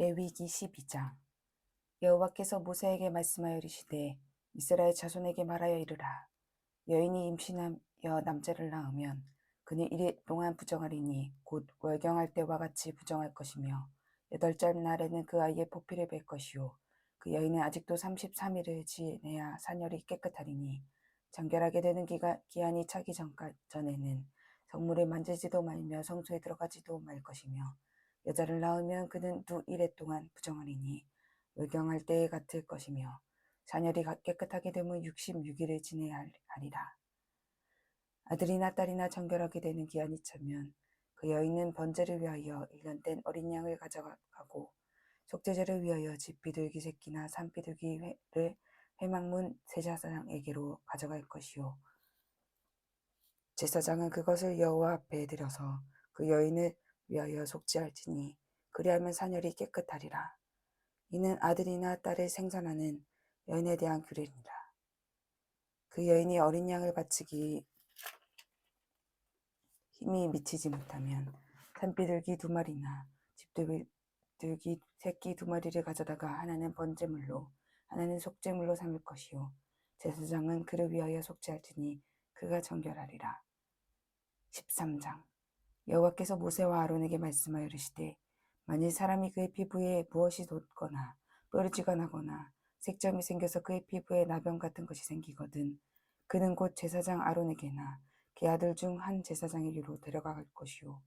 레위기 12장. 여호와께서 모세에게 말씀하여 이르시되 이스라엘 자손에게 말하여 이르라. 여인이 임신하여 남자를 낳으면 그는 이래 동안 부정하리니 곧 월경할 때와 같이 부정할 것이며 여덟째 날에는 그 아이의 포피를 뵐 것이요. 그 여인은 아직도 33일을 지내야 사녀리 깨끗하리니 정결하게 되는 기가, 기한이 차기 전까, 전에는 성물을 만지지도 말며 성소에 들어가지도 말 것이며 여자를 낳으면 그는 두 일해 동안 부정하리니 월경할 때에 같을 것이며 자녀리 깨끗하게 되면 66일을 지내야 하리라. 아들이나 딸이나 정결하게 되는 기한이 차면 그 여인은 번제를 위하여 1년 된 어린 양을 가져가고 속죄제를 위하여 집 비둘기 새끼나 산 비둘기를 회막문 제사장에게로 가져갈 것이요 제사장은 그것을 여호와 앞에 들여서 그 여인을 위하여 속죄할지니 그리하면 사녀리 깨끗하리라. 이는 아들이나 딸을 생산하는 여인에 대한 규례니라. 그 여인이 어린 양을 바치기 힘이 미치지 못하면 산비둘기 두 마리나 집비둘기 새끼 두 마리를 가져다가 하나는 번제물로 하나는 속죄물로 삼을 것이요 제사장은 그를 위하여 속죄할지니 그가 정결하리라. 13장 여호와께서 모세와 아론에게 말씀하여 이르시되 만일 사람이 그의 피부에 무엇이 돋거나 뾰루지가 나거나 색점이 생겨서 그의 피부에 나병 같은 것이 생기거든 그는 곧 제사장 아론에게나 그 아들 중 한 제사장에게로 데려갈 것이요.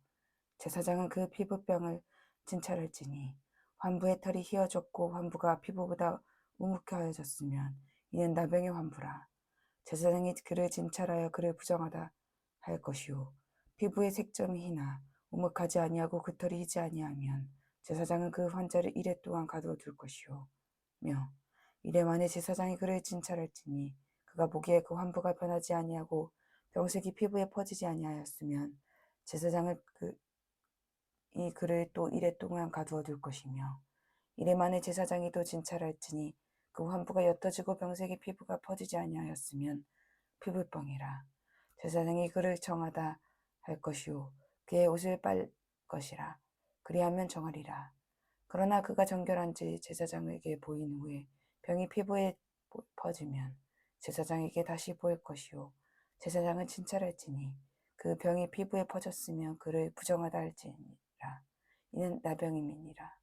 제사장은 그 피부병을 진찰할지니 환부의 털이 휘어졌고 환부가 피부보다 우묵하여졌으면 이는 나병의 환부라. 제사장이 그를 진찰하여 그를 부정하다 할 것이요 피부의 색점이 희나 오목하지 아니하고 그 털이 희지 아니하면 제사장은 그 환자를 이래 동안 가두어 둘 것이요 며 이래 만에 제사장이 그를 진찰할지니 그가 보기에 그 환부가 변하지 아니하고 병색이 피부에 퍼지지 아니하였으면 제사장을 그, 이 그를 또 이래 동안 가두어 둘 것이며 이래 만에 제사장이 또 진찰할지니 그 환부가 옅어지고 병색이 피부가 퍼지지 아니하였으면 피부병이라. 제사장이 그를 정하다 할 것이요 그의 옷을 빨 것이라. 그리하면 정하리라. 그러나 그가 정결한지 제사장에게 보인 후에 병이 피부에 퍼지면 제사장에게 다시 보일 것이요 제사장은 진찰할지니 그 병이 피부에 퍼졌으면 그를 부정하다 할지니라. 이는 나병임이니라.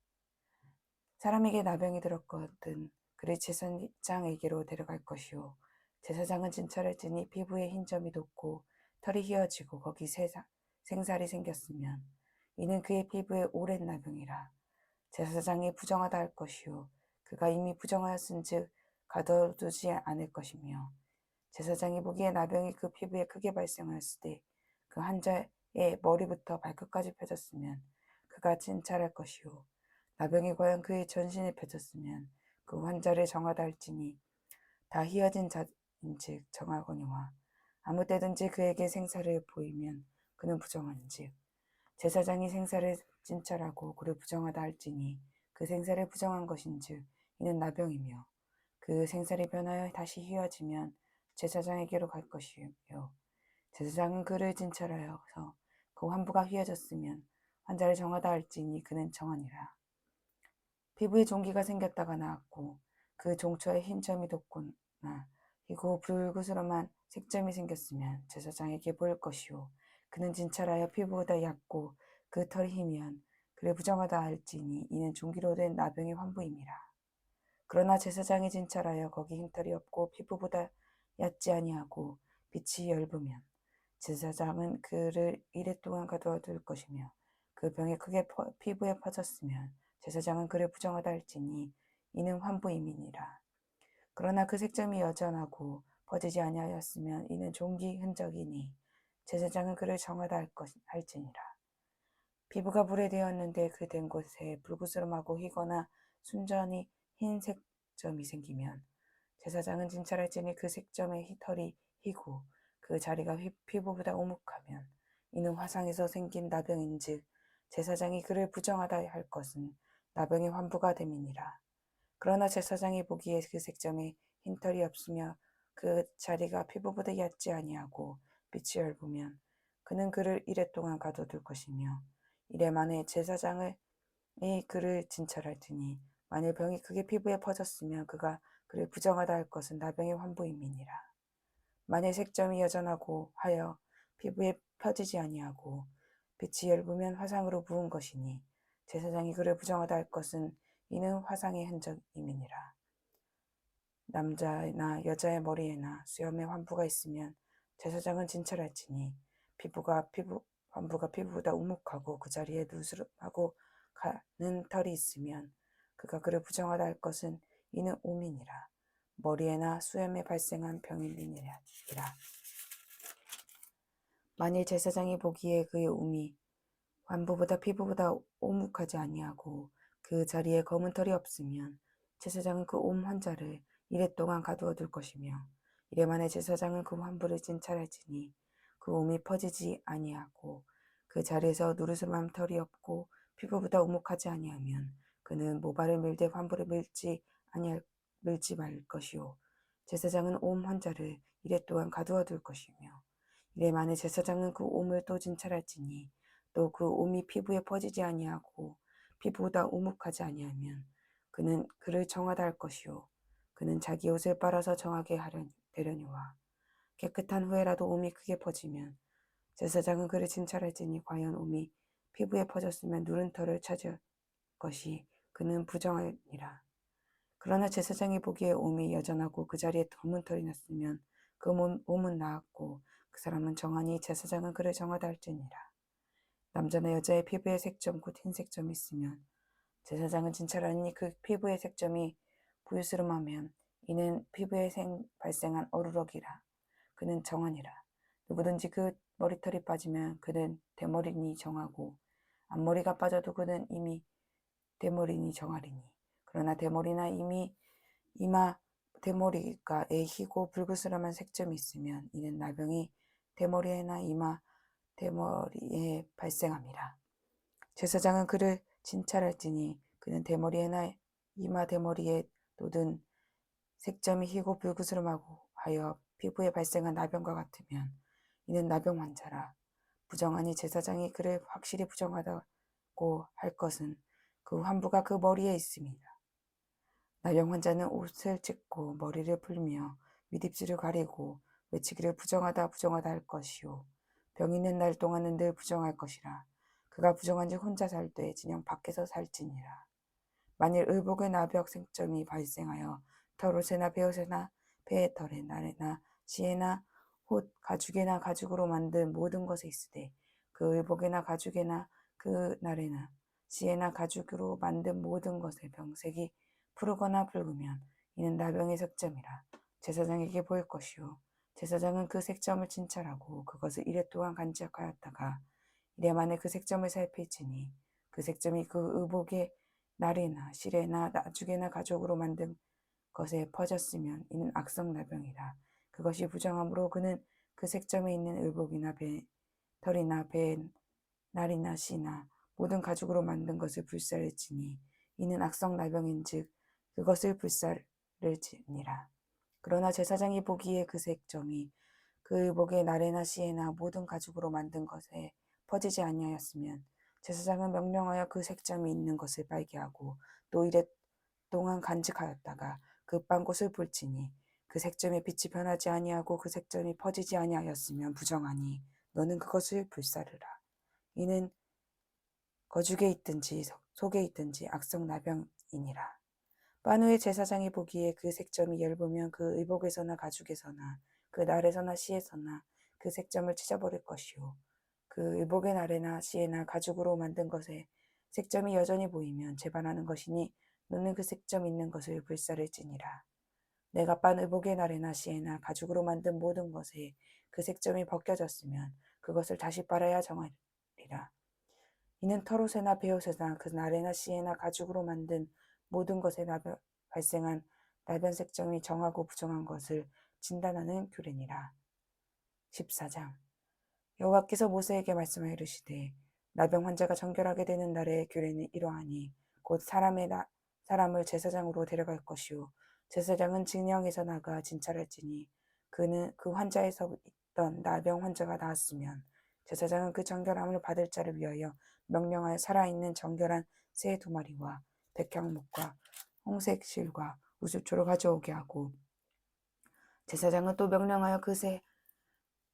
사람에게 나병이 들었거든 그를 제사장에게로 데려갈 것이요 제사장은 진찰할지니 피부에 흰 점이 돋고 털이 휘어지고 거기 세사, 생살이 생겼으면 이는 그의 피부에 오랜 나병이라 제사장이 부정하다 할 것이요 그가 이미 부정하였은즉 가둬두지 않을 것이며 제사장이 보기에 나병이 그 피부에 크게 발생하였을 때그 환자의 머리부터 발끝까지 펴졌으면 그가 진찰할 것이요 나병이 과연 그의 전신에 펴졌으면 그 환자를 정하다 할지니 다 휘어진 자인즉 정하거니와 아무 때든지 그에게 생사를 보이면 그는 부정한즉 제사장이 생사를 진찰하고 그를 부정하다 할지니 그 생사를 부정한 것인즉 이는 나병이며 그 생사를 변하여 다시 휘어지면 제사장에게로 갈 것이요. 제사장은 그를 진찰하여서 그 환부가 휘어졌으면 환자를 정하다 할지니 그는 정하니라. 피부에 종기가 생겼다가 나았고 그 종초에 흰 점이 돋거나 희고 불구스름한 색점이 생겼으면 제사장에게 보일 것이요 그는 진찰하여 피부보다 얕고 그 털이 희면 그를 부정하다 할지니 이는 종기로 된 나병의 환부임이라. 그러나 제사장이 진찰하여 거기 흰털이 없고 피부보다 얕지 아니하고 빛이 엷으면 제사장은 그를 이래 동안 가두어 둘 것이며 그 병이 크게 퍼, 피부에 퍼졌으면 제사장은 그를 부정하다 할지니 이는 환부임이니라 그러나 그 색점이 여전하고 퍼지지 아니하였으면 이는 종기 흔적이니 제사장은 그를 정하다 할 것, 할지니라. 피부가 불에 되었는데 그 된 곳에 불구스름하고 희거나 순전히 흰 색점이 생기면 제사장은 진찰할지니 그 색점의 털이 희고 그 자리가 휘, 피부보다 오목하면 이는 화상에서 생긴 나병인즉 제사장이 그를 부정하다 할 것은 나병의 환부가 됨이니라. 그러나 제사장이 보기에 그 색점에 흰털이 없으며 그 자리가 피부보다 얕지 아니하고 빛이 엷으면 그는 그를 이래 동안 가둬둘 것이며 이래 만에 제사장을 그를 진찰할지니 만일 병이 그의 피부에 퍼졌으면 그가 그를 부정하다 할 것은 나병의 환부임이니라. 만일 색점이 여전하고 하여 피부에 펴지지 아니하고 빛이 엷으면 화상으로 부은 것이니 제사장이 그를 부정하다 할 것은 이는 화상의 흔적임이니라. 남자나 여자의 머리에나 수염에 환부가 있으면 제사장은 진찰할지니 피부가 피부 환부가 피부보다 우묵하고 그 자리에 누스름하고 가는 털이 있으면 그가 그를 부정하다 할 것은 이는 오민이라 머리에나 수염에 발생한 병일이니라 만일 제사장이 보기에 그의 음이 환부보다 피부보다 오묵하지 아니하고 그 자리에 검은 털이 없으면 제사장은 그옴 환자를 이래 동안 가두어 둘 것이며 이래 만에 제사장은 그 환부를 진찰할지니 그 옴이 퍼지지 아니하고 그 자리에서 누르스름한 털이 없고 피부보다 오목하지 아니하면 그는 모발을 밀되 환부를 밀지 아니할 밀지 말 것이요. 제사장은 옴 환자를 이래 동안 가두어 둘 것이며 이래 만에 제사장은 그 옴을 또 진찰할지니 또 그 옴이 피부에 퍼지지 아니하고 피부보다 오목하지 아니하면 그는 그를 정하다 할 것이요 그는 자기 옷을 빨아서 정하게 하려 되려니와 깨끗한 후에라도 옴이 크게 퍼지면 제사장은 그를 진찰할지니 과연 옴이 피부에 퍼졌으면 누른 털을 찾을 것이 그는 부정하니라. 그러나 제사장이 보기에 옴이 여전하고 그 자리에 검은 털이 났으면 그 몸, 몸은 나았고 그 사람은 정하니 제사장은 그를 정하다 할지니라. 남자나 여자의 피부에 색점 곧 흰색점이 있으면 제사장은 진찰하니 그 피부의 색점이 부유스름하면 이는 피부에 생, 발생한 어루럭이라. 그는 정하니라. 누구든지 그 머리털이 빠지면 그는 대머리니 정하고 앞머리가 빠져도 그는 이미 대머리니 정하리니 그러나 대머리나 이미 이마 대머리가에 희고 불그스름한 색점이 있으면 이는 나병이 대머리에나 이마 대머리에 발생함이라 제사장은 그를 진찰할지니 그는 대머리에나 이마 대머리에 돋은 색점이 희고 불그스름하고 하여 피부에 발생한 나병과 같으면 이는 나병 환자라. 부정하니 제사장이 그를 확실히 부정하다고 할 것은 그 환부가 그 머리에 있습니다. 나병 환자는 옷을 찢고 머리를 풀며 밑입술을 가리고 외치기를 부정하다 부정하다 할 것이요. 병 있는 날 동안은 늘 부정할 것이라. 그가 부정한즉 혼자 살 때 진영 밖에서 살지니라. 만일 의복의 나벽 생점이 발생하여 털옷에나 베옷에나 배의 털에 날에나 지혜나 곧 가죽이나 가죽으로 만든 모든 것에 있으되 그 의복이나 가죽이나 그 날에나 지혜나 가죽으로 만든 모든 것의 병색이 푸르거나 붉으면 이는 나병의 색점이라 제사장에게 보일 것이요 제사장은 그 색점을 진찰하고 그것을 이래 동안 간직하였다가 이래 만에 그 색점을 살필지니 그 색점이 그 의복의 날이나 실에나 나죽에나 가죽으로 만든 것에 퍼졌으면 이는 악성 나병이라 그것이 부정함으로 그는 그 색점에 있는 의복이나 배, 털이나 배, 날이나 씨나 모든 가죽으로 만든 것을 불살을 지니 이는 악성 나병인즉 그것을 불살을 지니라. 그러나 제사장이 보기에 그 색점이 그 의복의 날에나 씨에나 모든 가죽으로 만든 것에 퍼지지 아니하였으면 제사장은 명령하여 그 색점이 있는 것을 빨게 하고 또 이래 동안 간직하였다가 급한 곳을 볼지니 그 색점의 빛이 변하지 아니하고 그 색점이 퍼지지 아니하였으면 부정하니 너는 그것을 불사르라. 이는 거죽에 있든지 속에 있든지 악성 나병이니라. 바누의 제사장이 보기에 그 색점이 엷으면 그 의복에서나 가죽에서나 그 날에서나 시에서나 그 색점을 찢어버릴 것이요. 그 의복의 날에나 시에나 가죽으로 만든 것에 색점이 여전히 보이면 재반하는 것이니 너는 그 색점 있는 것을 불사를지니라. 내가 빤 의복의 날에나 시에나 가죽으로 만든 모든 것에 그 색점이 벗겨졌으면 그것을 다시 빨아야 정하리라. 이는 털옷에나 베옷에나 그 날에나 시에나 가죽으로 만든 모든 것에 나변, 발생한 날변 색점이 정하고 부정한 것을 진단하는 규례니라. 14장 여호와께서 모세에게 말씀하여 이르시되 나병 환자가 정결하게 되는 날의 규례는 이러하니 곧 사람의 나, 사람을 제사장으로 데려갈 것이요 제사장은 진영에서 나가 진찰할지니 그는 그 환자에서 있던 나병 환자가 나았으면 제사장은 그 정결함을 받을 자를 위하여 명령하여 살아있는 정결한 새 두 마리와 백향목과 홍색 실과 우슬초를 가져오게 하고 제사장은 또 명령하여 그새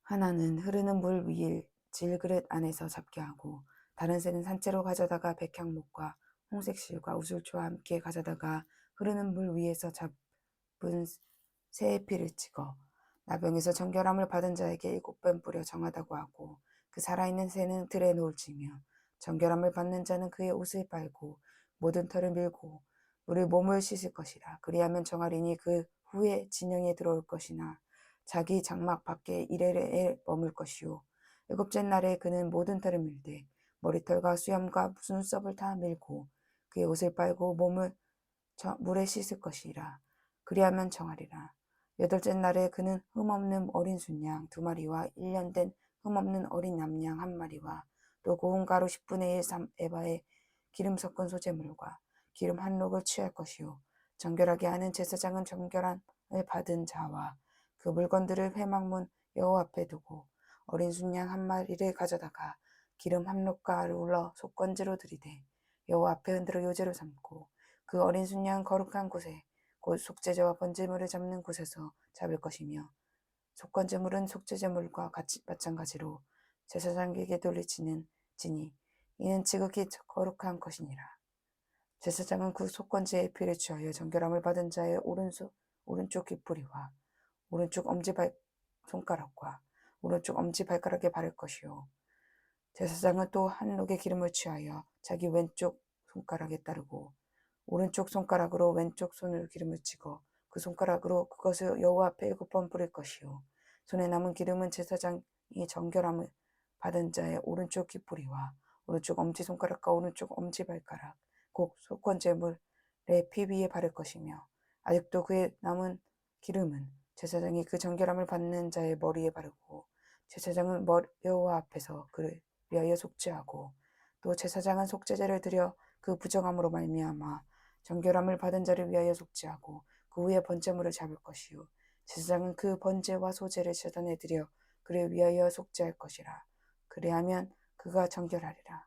하나는 흐르는 물 위일 질그릇 안에서 잡게 하고 다른 새는 산채로 가져다가 백향목과 홍색 실과 우슬초와 함께 가져다가 흐르는 물 위에서 잡은 새의 피를 찍어 나병에서 정결함을 받은 자에게 일곱 번 뿌려 정하다고 하고 그 살아있는 새는 들에 놓을지며 정결함을 받는 자는 그의 옷을 빨고 모든 털을 밀고 물을 몸을 씻을 것이라. 그리하면 정하리니 그 후에 진영에 들어올 것이나 자기 장막 밖에 이래에 머물 것이요. 일곱째 날에 그는 모든 털을 밀되 머리털과 수염과 눈썹을 다 밀고 그의 옷을 빨고 몸을 저- 물에 씻을 것이라. 그리하면 정하리라. 여덟째 날에 그는 흠없는 어린 순양 두 마리와 일년된 흠없는 어린 남양 한 마리와 또 고운 가루 10분의 1삼 에바의 기름 섞은 소재물과 기름 한 록을 취할 것이요. 정결하게 하는 제사장은 정결함을 받은 자와 그 물건들을 회막문 여호와 앞에 두고 어린 순양 한 마리를 가져다가 기름 한 록과 아울러 속건제로 들이되 여호와 앞에 흔들어 요제로 삼고 그 어린 순양 거룩한 곳에 곧 속죄제와 번제물을 잡는 곳에서 잡을 것이며 속건제물은 속죄제물과 같이 마찬가지로 제사장에게 돌리치는 지니 이는 지극히 거룩한 것이니라. 제사장은 그 속건제의 피를 취하여 정결함을 받은 자의 오른손 오른쪽 귓뿌리와 오른쪽 엄지 발 손가락과 오른쪽 엄지 발가락에 바를 것이요 제사장은 또 한 록의 기름을 취하여 자기 왼쪽 손가락에 따르고 오른쪽 손가락으로 왼쪽 손을 기름을 찍어 그 손가락으로 그것을 여호와 앞에 일곱 번 뿌릴 것이요 손에 남은 기름은 제사장이 정결함을 받은 자의 오른쪽 귓뿌리와 오른쪽 엄지 손가락과 오른쪽 엄지 발가락 곧 속건제물의 피 위에 바를 것이며 아직도 그의 남은 기름은 제사장이 그 정결함을 받는 자의 머리에 바르고 제사장은 여호와 앞에서 그를 위하여 속죄하고 또 제사장은 속죄제를 드려 그 부정함으로 말미암아 정결함을 받은 자를 위하여 속죄하고 그 후에 번제물을 잡을 것이요 제사장은 그 번제와 소제를 제단에 드려 그를 위하여 속죄할 것이라. 그리하면 그가 정결하리라.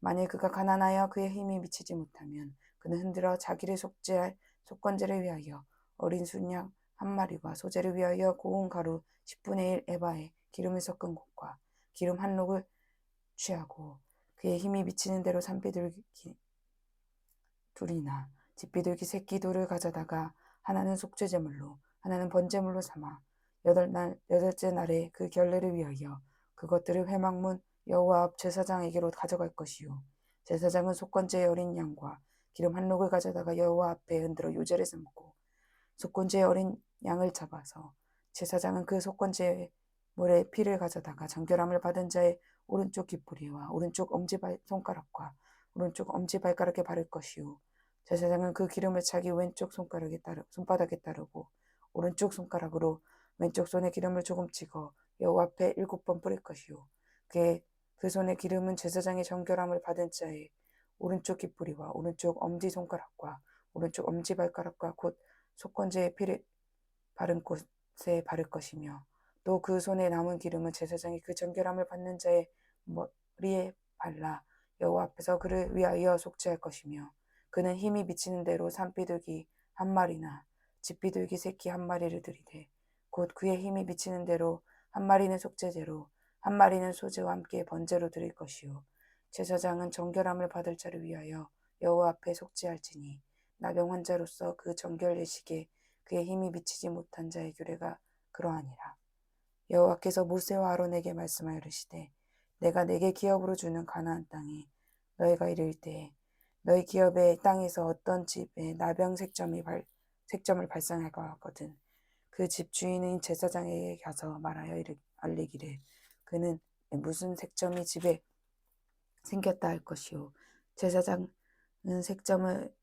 만일 그가 가난하여 그의 힘이 미치지 못하면 그는 흔들어 자기를 속죄할 속건제를 위하여 어린 순양 한 마리와 소제를 위하여 고운 가루 10분의 1 에바에 기름을 섞은 것과 기름 한 록을 취하고 그의 힘이 미치는 대로 산비둘기 둘이나 집비둘기 새끼 둘을 가져다가 하나는 속죄제물로 하나는 번제물로 삼아 여덟 날 여덟째 날에 그 결례를 위하여 그것들을 회막문 여호와 앞 제사장에게로 가져갈 것이요. 제사장은 속건제의 어린 양과 기름 한 록을 가져다가 여호와 앞에 흔들어 요제를 삼고 속건제의 어린 양을 잡아서 제사장은 그 속건제의 물에 피를 가져다가 정결함을 받은 자의 오른쪽 귓뿌리와 오른쪽 엄지발 손가락과 오른쪽 엄지 발가락에 바를 것이요. 제사장은 그 기름을 자기 왼쪽 손가락에 따르 손바닥에 따르고 오른쪽 손가락으로 왼쪽 손에 기름을 조금 찍어 여호와 앞에 일곱 번 뿌릴 것이요. 그의 그 손의 기름은 제사장의 정결함을 받은 자의 오른쪽 귓뿌리와 오른쪽 엄지 손가락과 오른쪽 엄지 발가락과 곧 속건제의 피를 바른 곳에 바를 것이며 또 그 손에 남은 기름은 제사장이 그 정결함을 받는 자의 머리에 발라 여호와 앞에서 그를 위하여 속죄할 것이며 그는 힘이 미치는 대로 산비둘기 한 마리나 집비둘기 새끼 한 마리를 들이되 곧 그의 힘이 미치는 대로 한 마리는 속죄제로 한 마리는 소제와 함께 번제로 드릴 것이요. 제사장은 정결함을 받을 자를 위하여 여호와 앞에 속죄할지니 나병 환자로서 그 정결 예식에 그의 힘이 미치지 못한 자의 규례가 그러하니라. 여호와께서 모세와 아론에게 말씀하여 이르시되 내가 내게 기업으로 주는 가나안 땅에 너희가 이를 때에 너희 기업의 땅에서 어떤 집에 나병 색점이 발, 색점을 발생할 것 같거든 그 집 주인은 제사장에게 가서 말하여 이르, 알리기를 그는 무슨 색점이 집에 생겼다 할 것이요 제사장은 색점을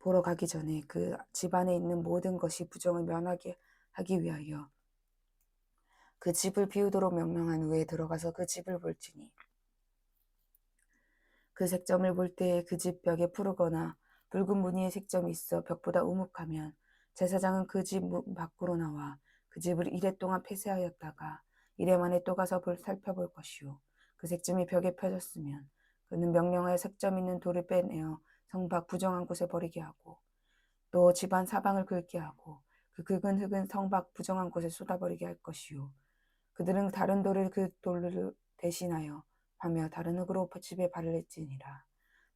보러 가기 전에 그 집안에 있는 모든 것이 부정을 면하게 하기 위하여 그 집을 비우도록 명령한 후에 들어가서 그 집을 볼지니. 그 색점을 볼 때에 그 집 벽에 푸르거나 붉은 무늬의 색점이 있어 벽보다 우묵하면 제사장은 그집문 밖으로 나와 그 집을 이래 동안 폐쇄하였다가 이래 만에 또 가서 볼, 살펴볼 것이요 그 색점이 벽에 펴졌으면 그는 명령하여 색점 있는 돌을 빼내어 성 밖 부정한 곳에 버리게 하고 또 집안 사방을 긁게 하고 그 긁은 흙은 성 밖 부정한 곳에 쏟아버리게 할 것이요 그들은 다른 돌을 그 돌을 대신하여 하며 다른 흙으로 집에 발을 냈지니라.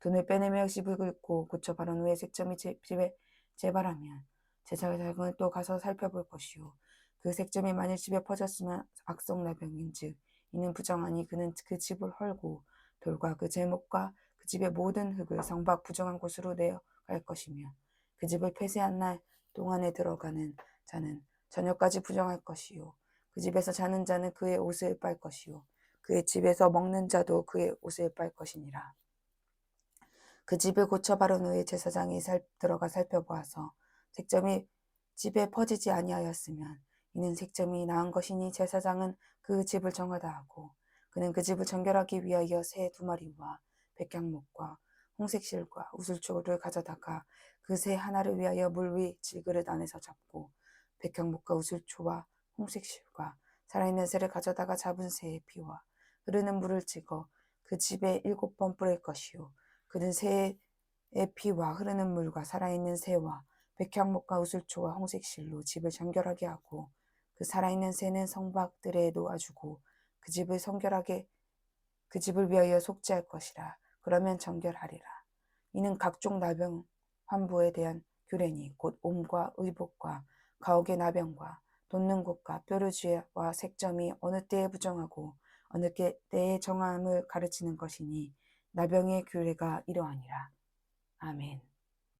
돈을 빼내며 집을 긁고 고쳐 바른 후에 색점이 제- 집에 재발하면 제사장은 또 가서 살펴볼 것이요 그 색점이 만일 집에 퍼졌으면 악성나병인즉 이는 부정하니 그는 그 집을 헐고 돌과 그 제목과 그 집의 모든 흙을 성밖 부정한 곳으로 내어갈 것이며 그 집을 폐쇄한 날 동안에 들어가는 자는 저녁까지 부정할 것이요. 그 집에서 자는 자는 그의 옷을 빨 것이요. 그의 집에서 먹는 자도 그의 옷을 빨 것이니라. 그 집을 고쳐 바른 후에 제사장이 살, 들어가 살펴보아서 색점이 집에 퍼지지 아니하였으면 이는 색점이 나은 것이니 제사장은 그 집을 정하다 하고 그는 그 집을 정결하기 위하여 새 두 마리와 백향목과 홍색 실과 우슬초를 가져다가 그 새 하나를 위하여 물 위 질그릇 안에서 잡고 백향목과 우슬초와 홍색 실과 살아있는 새를 가져다가 잡은 새의 피와 흐르는 물을 찍어 그 집에 일곱 번 뿌릴 것이요. 그는 새의 피와 흐르는 물과 살아있는 새와 백향목과 우슬초와 홍색실로 집을 정결하게 하고 그 살아있는 새는 성박들에 놓아주고 그 집을 성결하게 그 집을 위하여 속죄할 것이라. 그러면 정결하리라. 이는 각종 나병 환부에 대한 규례니 곧 옴과 의복과 가옥의 나병과 돋는 곳과 뾰루지와 색점이 어느 때에 부정하고 어느 때에 정함을 가르치는 것이니 나병의 규례가 이러하니라. 아멘